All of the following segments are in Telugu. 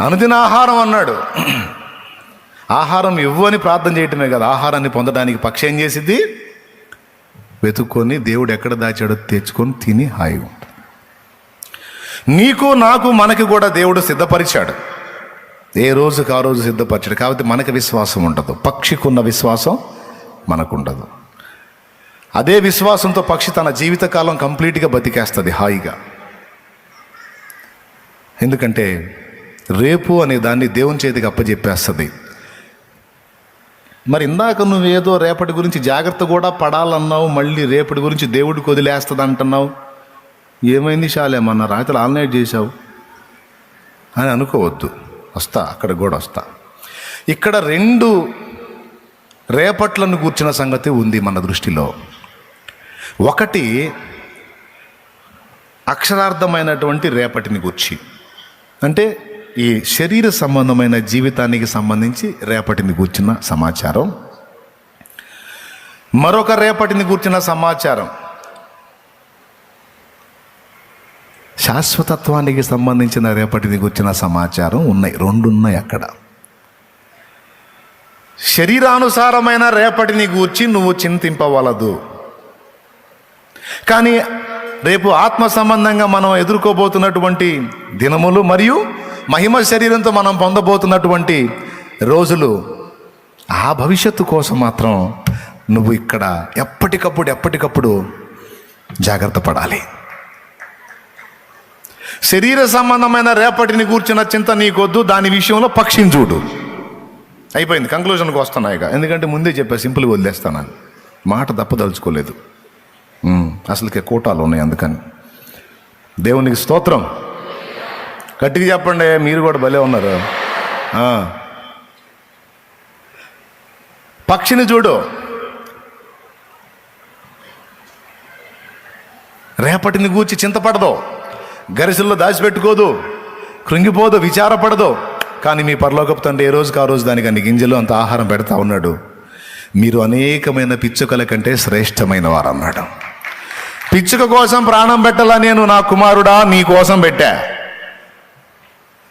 అనుదిన ఆహారం అన్నాడు. ఆహారం ఇవ్వని ప్రార్థన చేయటమే కదా ఆహారాన్ని పొందడానికి పక్షి ఏం చేసిద్ది? వెతుక్కొని దేవుడు ఎక్కడ దాచాడో తెచ్చుకొని తిని హాయి ఉంటుంది నీకు నాకు మనకి కూడా దేవుడు సిద్ధపరిచాడు. ఏ రోజుకి ఆ రోజు సిద్ధపరిచాడు. కాబట్టి మనకి విశ్వాసం ఉండదు. పక్షికి ఉన్న విశ్వాసం మనకుండదు. అదే విశ్వాసంతో పక్షి తన జీవితకాలం కంప్లీట్గా బతికేస్తుంది హాయిగా. ఎందుకంటే రేపు అనే దాన్ని దేవుని చేతికి అప్పచెప్పేస్తుంది మరి ఇందాక నువ్వేదో రేపటి గురించి జాగ్రత్త కూడా పడాలన్నావు మళ్ళీ రేపటి గురించి దేవుడికి వదిలేస్తుంది అంటున్నావు ఏమైంది శాలేమన్న రాత్రి ఆన్లైన్ చేశావు? అని అనుకోవద్దు. వస్తా అక్కడ కూడా వస్తా. ఇక్కడ రెండు రేపట్లను కూర్చిన సంగతి ఉంది మన దృష్టిలో. ఒకటి అక్షరార్థమైనటువంటి రేపటిని గూర్చి. అంటే ఈ శరీర సంబంధమైన జీవితానికి సంబంధించి రేపటిని కూర్చున్న సమాచారం. మరొక రేపటిని కూర్చున్న సమాచారం. శాశ్వతత్వానికి సంబంధించిన రేపటిని కూర్చున్న సమాచారం ఉన్నాయి. రెండు ఉన్నాయి అక్కడ. శరీరానుసారమైన రేపటిని గూర్చి నువ్వు చింతింపవలదు. కానీ రేపు ఆత్మ సంబంధంగా మనం ఎదుర్కోబోతున్నటువంటి దినములు మరియు మహిమ శరీరంతో మనం పొందబోతున్నటువంటి రోజులు ఆ భవిష్యత్తు కోసం మాత్రం నువ్వు ఇక్కడ ఎప్పటికప్పుడు ఎప్పటికప్పుడు జాగ్రత్త పడాలి. శరీర సంబంధమైన రేపటిని కూర్చున్న చింత నీకొద్దు దాని విషయంలో పక్షిని చూడు. అయిపోయింది కంక్లూజన్కి వస్తున్నా ఇక. ఎందుకంటే ముందే చెప్పా సింపుల్గా వదిలేస్తాను మాట తప్పదలుచుకోలేదు. అసలుకే కోటాలు ఉన్నాయి అందుకని. దేవునికి స్తోత్రం. గట్టిగా చెప్పండి మీరు కూడా భలే ఉన్నారు. పక్షిని చూడు. రేపటిని గూర్చి చింతపడదు. గరిసెల్లో దాచిపెట్టుకోదు. కృంగిపోదు విచారపడదు. కానీ మీ పరలోకపు తండ్రి ఏ రోజుకి ఆ రోజు దానికి అన్ని గింజలు అంత ఆహారం పెడతా ఉన్నాడు. మీరు అనేకమైన పిచ్చుకల కంటే శ్రేష్టమైన వారు అన్నాడు పిచ్చుక కోసం ప్రాణం పెట్టాలా నేను? నా కుమారుడా నీ కోసం పెట్టా.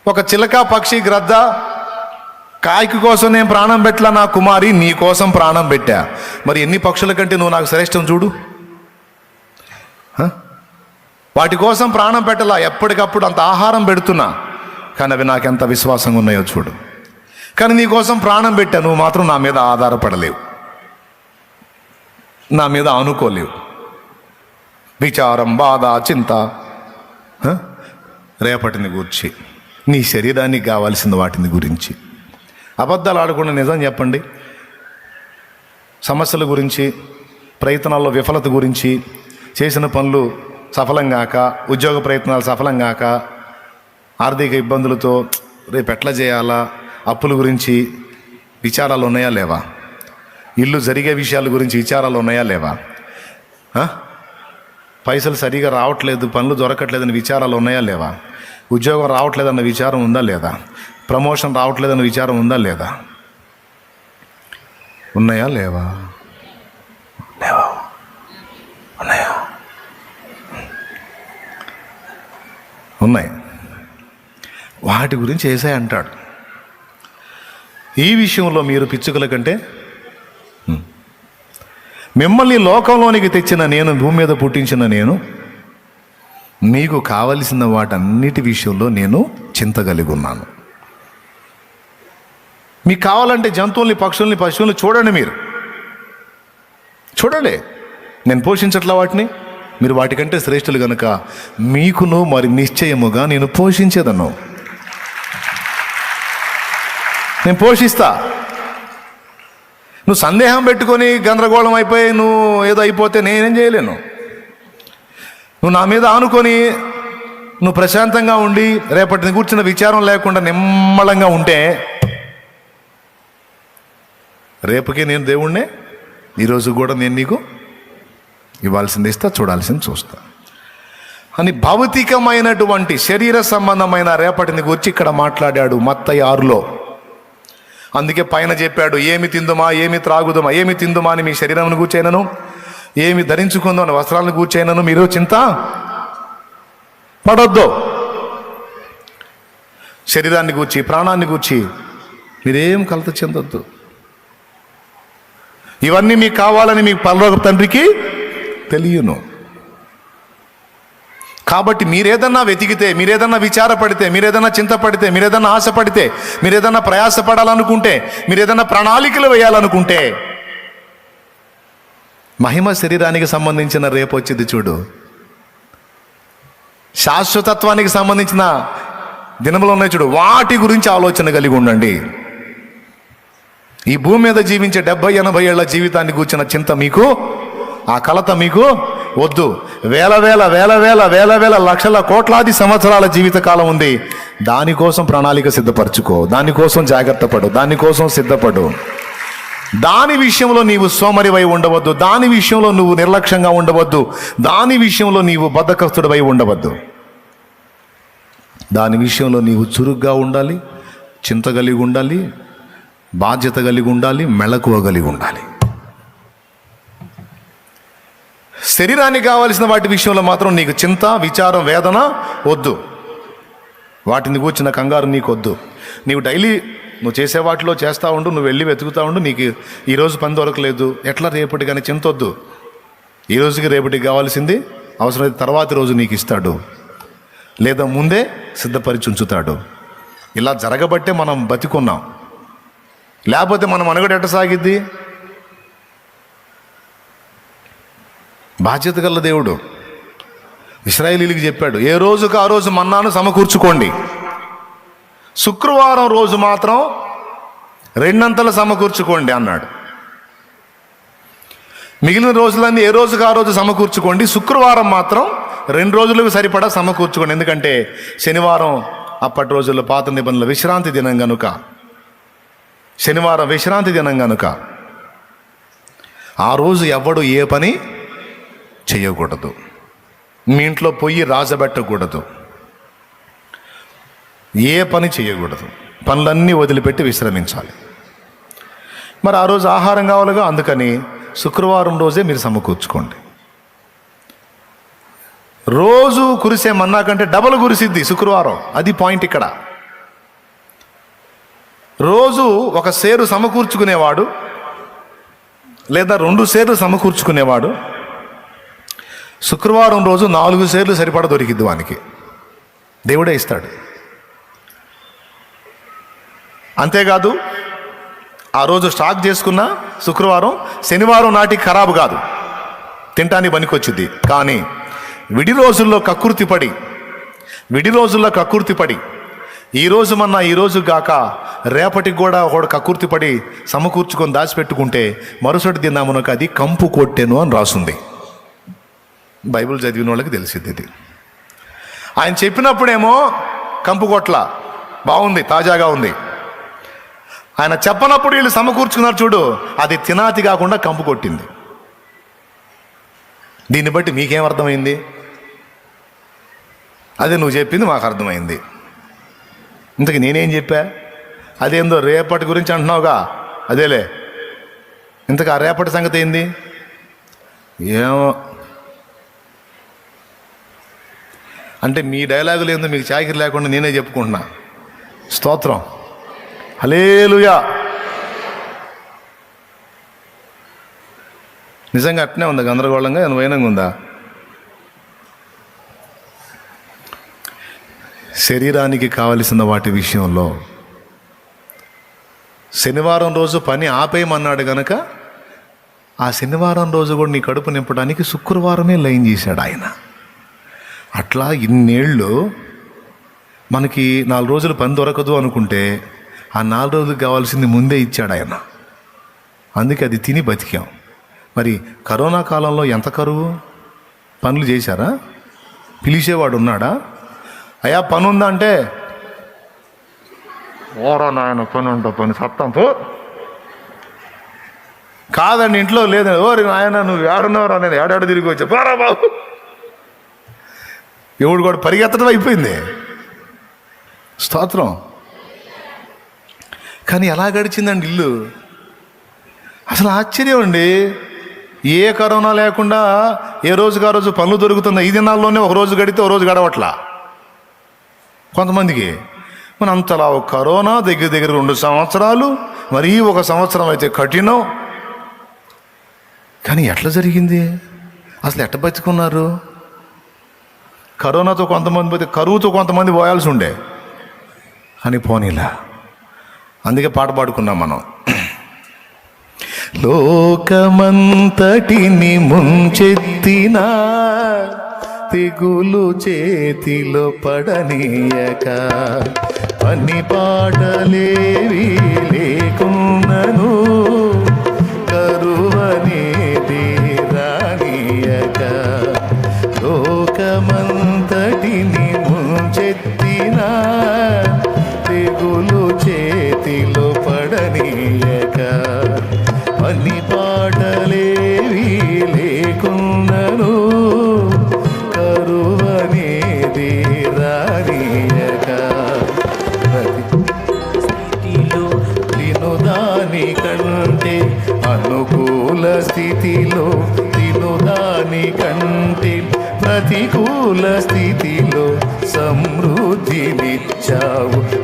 ఒక చిలక పక్షి గ్రద్ద కాయకు కోసం నేను ప్రాణం పెట్టలా నా కుమారి నీ కోసం ప్రాణం పెట్టా. మరి ఎన్ని పక్షుల కంటే నువ్వు నాకు శ్రేష్టం చూడు? వాటి కోసం ప్రాణం పెట్టలా ఎప్పటికప్పుడు అంత ఆహారం పెడుతున్నా. కానీ అవి నాకు ఎంత విశ్వాసంగా ఉన్నాయో చూడు. కానీ నీ కోసం ప్రాణం పెట్టా నువ్వు మాత్రం నా మీద ఆధారపడలేవు. నా మీద అనుకోలేవు విచారం బాధ చింత రేపటిని గూర్చి. నీ శరీరానికి కావాల్సిన వాటిని గురించి. అబద్ధాలు ఆడకుండా నిజం చెప్పండి. సమస్యల గురించి ప్రయత్నాల్లో విఫలత గురించి చేసిన పనులు సఫలం కాక ఉద్యోగ ప్రయత్నాలు సఫలం కాక ఆర్థిక ఇబ్బందులతో రేపు ఎట్లా చేయాలా అప్పుల గురించి విచారాలు ఉన్నాయా లేవా? ఇల్లు జరిగే విషయాల గురించి విచారాలు ఉన్నాయా లేవా? పైసలు సరిగా రావట్లేదు పనులు దొరకట్లేదని విచారాలు ఉన్నాయా లేవా? ఉద్యోగం రావట్లేదన్న విచారం ఉందా లేదా? ప్రమోషన్ రావట్లేదన్న విచారం ఉందా లేదా? ఉన్నాయా లేవా? లేవా? ఉన్నాయా? ఉన్నాయి. వాటి గురించి ఏసై అంటాడు. ఈ విషయంలో మీరు పిచ్చుకల కంటే మిమ్మల్ని లోకంలోనికి తెచ్చిన నేను భూమి మీద పుట్టించిన నేను మీకు కావలసిన వాటన్నిటి విషయంలో నేను చింత కలిగి ఉన్నాను. మీకు కావాలంటే జంతువుల్ని పక్షుల్ని పశువుల్ని చూడండి మీరు. చూడండి. నేను పోషించట్లా వాటిని? మీరు వాటికంటే శ్రేష్ఠులు కనుక మీకును మరి నిశ్చయముగా నేను పోషించేదను. నేను పోషిస్తా. నువ్వు సందేహం పెట్టుకొని గందరగోళం అయిపోయి నువ్వు ఏదో అయిపోతే నేనేం చేయలేను. నువ్వు నా మీద ఆనుకొని నువ్వు ప్రశాంతంగా ఉండి రేపటిని కూర్చున్న విచారం లేకుండా నిమ్మళంగా ఉంటే రేపుకే నేను దేవుణ్ణే ఈరోజు కూడా నేను నీకు ఇవ్వాల్సింది ఇస్తా చూడాల్సింది చూస్తా. అని భౌతికమైనటువంటి శరీర సంబంధమైన రేపటిని గురించి ఇక్కడ మాట్లాడాడు మత్తయ్య ఆరులో. అందుకే పైన చెప్పాడు ఏమి తిందుమా ఏమి త్రాగుదుమా ఏమి తిందుమా అని మీ శరీరం కూర్చైనను ఏమి ధరించుకుందో అని వస్త్రాలను కూర్చైనను మీరు చింత? పడొద్దు. శరీరాన్ని గూర్చి ప్రాణాన్ని గూర్చి మీరేం కలత చెందొద్దు. ఇవన్నీ మీకు కావాలని మీకు పరలోక తండ్రికి తెలియను. కాబట్టి మీరేదన్నా వెతికితే మీరేదన్నా విచారపడితే మీరేదన్నా చింతపడితే మీరేదన్నా ఆశపడితే మీరేదన్నా ప్రయాసపడాలనుకుంటే మీరేదన్నా ప్రణాళికలు వేయాలనుకుంటే మహిమ శరీరానికి సంబంధించిన రేపు వచ్చింది చూడు. శాశ్వతత్వానికి సంబంధించిన దినములు ఉన్నాయి చూడు. వాటి గురించి ఆలోచన కలిగి ఉండండి. ఈ భూమి మీద జీవించే డెబ్బై ఎనభై ఏళ్ళ జీవితాన్ని కూర్చిన చింత మీకు ఆ కలత మీకు వద్దు. వేల వేల వేల వేల వేల వేల లక్షల కోట్లాది సంవత్సరాల జీవిత కాలం ఉంది. దానికోసం ప్రణాళిక సిద్ధపరచుకో. దానికోసం జాగ్రత్త పడు. దానికోసం సిద్ధపడు. దాని విషయంలో నీవు సోమరివై ఉండవద్దు. దాని విషయంలో నువ్వు నిర్లక్ష్యంగా ఉండవద్దు. దాని విషయంలో నీవు బద్ధకస్తుడివై ఉండవద్దు. దాని విషయంలో నీవు చురుగ్గా ఉండాలి చింత కలిగి ఉండాలి బాధ్యత కలిగి ఉండాలి మెళకువ కలిగి ఉండాలి. శరీరానికి కావలసిన వాటి విషయంలో మాత్రం నీకు చింత విచారం వేదన వద్దు. వాటిని కూర్చిన కంగారు నీకు వద్దు నీవు డైలీ నువ్వు చేసే వాటిలో చేస్తూ ఉండు నువ్వు వెళ్ళి వెతుకుతూ ఉండు నీకు ఈరోజు పని దొరకలేదు. ఎట్లా రేపటి కానీ చింతొద్దు. ఈ రోజుకి రేపటికి కావాల్సింది అవసరమైతే తర్వాతి రోజు నీకు ఇస్తాడు. లేదా ముందే సిద్ధపరిచి ఉంచుతాడు ఇలా జరగబట్టే మనం బతికున్నాం. లేకపోతే మనం అనగడ ఎట్ట సాగిద్ది? బాధ్యత గల దేవుడు. ఇస్రాయేలీలకు చెప్పాడు ఏ రోజుకు ఆ రోజు మన్నాను సమకూర్చుకోండి. శుక్రవారం రోజు మాత్రం రెండంతలు సమకూర్చుకోండి అన్నాడు. మిగిలిన రోజులన్నీ ఏ రోజుకు ఆ రోజు సమకూర్చుకోండి? శుక్రవారం మాత్రం రెండు రోజులకు సరిపడా సమకూర్చుకోండి. ఎందుకంటే శనివారం అప్పటి రోజుల్లో పాత నిబంధనల విశ్రాంతి దినం గనుక. శనివారం విశ్రాంతి దినం గనుక. ఆ రోజు ఎవడు ఏ పని? చేయకూడదు. మీ ఇంట్లో పొయ్యి రాజబెట్టకూడదు. ఏ పని చేయకూడదు. పనులన్నీ వదిలిపెట్టి విశ్రమించాలి. మరి ఆ రోజు ఆహారం కావాలిగా? అందుకని శుక్రవారం రోజే మీరు సమకూర్చుకోండి. రోజు కురిసే మన్నా కంటే డబల్ కురిసిద్ది శుక్రవారం. అది పాయింట్ ఇక్కడ. రోజు ఒక సేరు సమకూర్చుకునేవాడు లేదా రెండు సేర్లు సమకూర్చుకునేవాడు. శుక్రవారం రోజు నాలుగు సేర్లు సరిపడ దొరికిద్ది వానికి. దేవుడే ఇస్తాడు. అంతేకాదు ఆ రోజు స్టాక్ చేసుకున్న శుక్రవారం శనివారం నాటికి ఖరాబు కాదు. తినటానికి పనికొచ్చింది కానీ విడి రోజుల్లో కకృతి పడి విడి రోజుల్లో కకృతి పడి ఈ రోజు మన్నా ఈ రోజు గాక రేపటికి కూడా ఒకడు కకృతి పడి సమకూర్చుకొని దాచిపెట్టుకుంటే మరుసటి దినామునకు అది కంపు కొట్టెను అని రాసుంది. బైబిల్ చదివిన వాళ్ళకి తెలిసింది ఇది. ఆయన చెప్పినప్పుడేమో కంపు కొట్ల. బాగుంది తాజాగా ఉంది. ఆయన చెప్పనప్పుడు వీళ్ళు సమకూర్చుకున్నారు చూడు. అది తినాతి కాకుండా కంపు కొట్టింది. దీన్ని బట్టి మీకేం అర్థమైంది? అదే నువ్వు చెప్పింది మాకు అర్థమైంది. ఇంతకు నేనేం చెప్పా? అదేందో రేపటి గురించి అంటున్నావుగా? అదేలే. ఇంతకు ఆ రేపటి సంగతి ఏంది? ఏమో. అంటే మీ డైలాగులు ఏందో మీకు చాకిరి లేకుండా నేనే చెప్పుకుంటున్నా. స్తోత్రం. హలేలుయా నిజంగా అట్నే ఉందా గందరగోళంగా? అనువైనంగా ఉందా? శరీరానికి కావలసిన వాటి విషయంలో శనివారం రోజు పని ఆపేయమన్నాడు గనక ఆ శనివారం రోజు కూడా నీ కడుపు నింపడానికి శుక్రవారమే లైన్ చేశాడు ఆయన. అట్లా ఇన్నేళ్ళు మనకి నాలుగు రోజులు పని దొరకదు అనుకుంటే ఆ నాలుగు రోజులకు కావాల్సింది ముందే ఇచ్చాడు ఆయన. అందుకే అది తిని బతికాం. మరి కరోనా కాలంలో ఎంత కరువు? పనులు చేశారా? పిలిచేవాడు ఉన్నాడా? అయ్యా పని ఉందా అంటే? ఓరా నాయన పని ఉంటా పని సత్తంతో కాదండి ఇంట్లో లేదండి. ఓరి నాయన నువ్వు ఏడున్నవరా నేను ఏడాడు తిరిగి వచ్చా. పోరా బాబు. ఎవడు కూడా పరిగెత్తడం అయిపోయింది. స్తోత్రం. కానీ ఎలా గడిచిందండి ఇల్లు? అసలు ఆశ్చర్యం అండి. ఏ కరోనా లేకుండా ఏ రోజుకి ఆ రోజు పనులు దొరుకుతుంది ఈ దినాల్లోనే ఒక రోజు గడితే ఒక రోజు గడవట్లా? కొంతమందికి. మన అంతలా ఒక కరోనా దగ్గర దగ్గర రెండు సంవత్సరాలు మరీ ఒక సంవత్సరం అయితే కఠినం. కానీ ఎట్లా జరిగింది? అసలు ఎట్ట బతుకున్నారు? కరోనాతో కొంతమంది పోతే కరువుతో కొంతమంది పోయాల్సి ఉండే. అని పోనీలా. అందుకే పాట పాడుకున్నాం మనం. లోకమంతటిని ముంచెత్తిన తెగులు చేతిలో పడనీయక. పని పాటలేవి లేకున్నను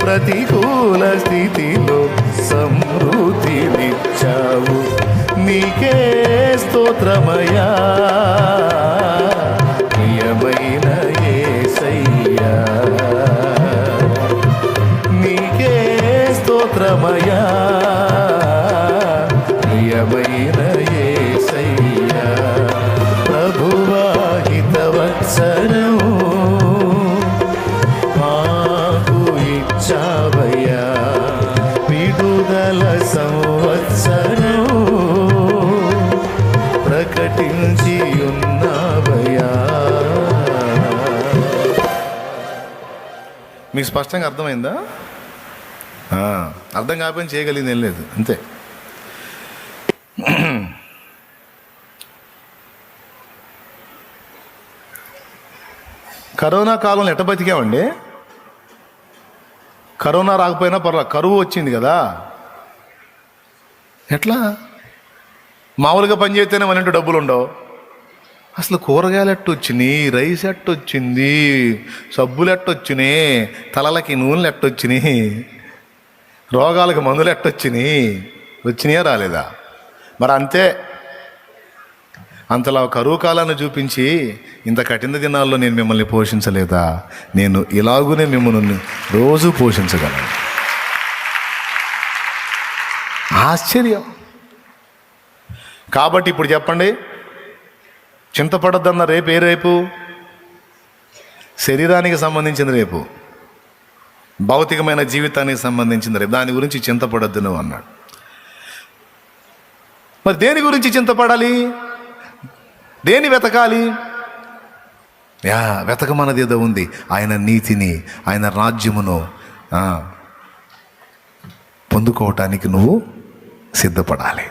ప్రతికూల స్థితిలో సమృద్ధినిచ్చావు నీకే స్తోత్రమయా ప్రియమైన ఏసయ్యా. నీకే స్తోత్రమయా ప్రియమైన ఏసయ్యా. ప్రభువాహితవత్సరము మాకు మీకు స్పష్టంగా అర్థమైందా? అర్థం కాకపోయినా చేయగలిగింది ఏం లేదు అంతే. కరోనా కాలంలో ఎట్ట బతికామండి? కరోనా రాకపోయినా పర్వాలేదు కరువు వచ్చింది కదా. ఎట్లా? మామూలుగా పని చేస్తేనే మన ఇంట్లో డబ్బులు ఉండవు అసలు కూరగాయలు ఎట్టొచ్చినాయి రైస్ ఎట్టొచ్చింది సబ్బులు ఎట్టొచ్చినాయి తలలకి నూనెలు ఎట్టొచ్చినాయి రోగాలకు మందులు ఎట్టొచ్చినాయి వచ్చినాయా రాలేదా? మరి అంతే. అంతలా కరువు కాలాన్ని చూపించి ఇంత కఠిన దినాల్లో నేను మిమ్మల్ని పోషించలేదా? నేను ఇలాగునే మిమ్మల్ని రోజు పోషించగలను. ఆశ్చర్యం. కాబట్టి ఇప్పుడు చెప్పండి. చింతపడద్దన్న రేపు ఏ రేపు? శరీరానికి సంబంధించిన రేపు. భౌతికమైన జీవితానికి సంబంధించిన రేపు. దాని గురించి చింతపడద్దు నువ్వు అన్నాడు. మరి దేని గురించి చింతపడాలి? దేని వెతకాలి? యా వెతకమన్నది ఏదో ఉంది. ఆయన నీతిని ఆయన రాజ్యమును పొందుకోవటానికి నువ్వు సిద్ధపడాలి.